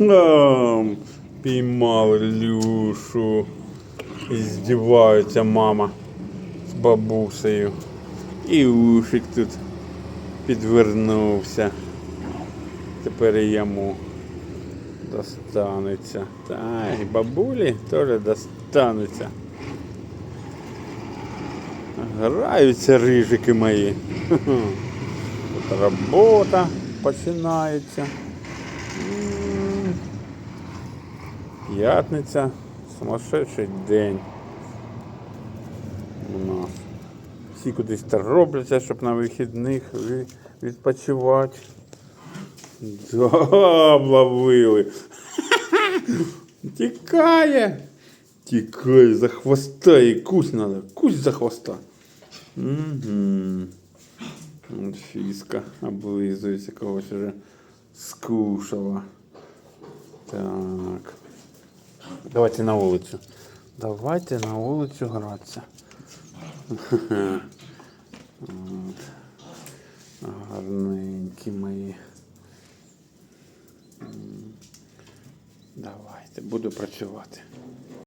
Ам, Піймали Люшу. І здіваються мама з бабусею. І ушик тут підвернувся. Тепер і йому достанеться. Та і бабулі теж достанеться. Граються рижики мої. Тут робота починається. П'ятниця, сумасшедший день. У нас. Всі кудись торопляться, щоб на вихідних відпочивати. Обловили. Тікає. Тікає за хвоста і кусь надо. Кусь за хвоста. Угу. Фіска облизується, когось вже скушала. Так. Давайте на вулицю. Давайте на вулицю гратися. Гарненькі мої. Давайте, буду працювати.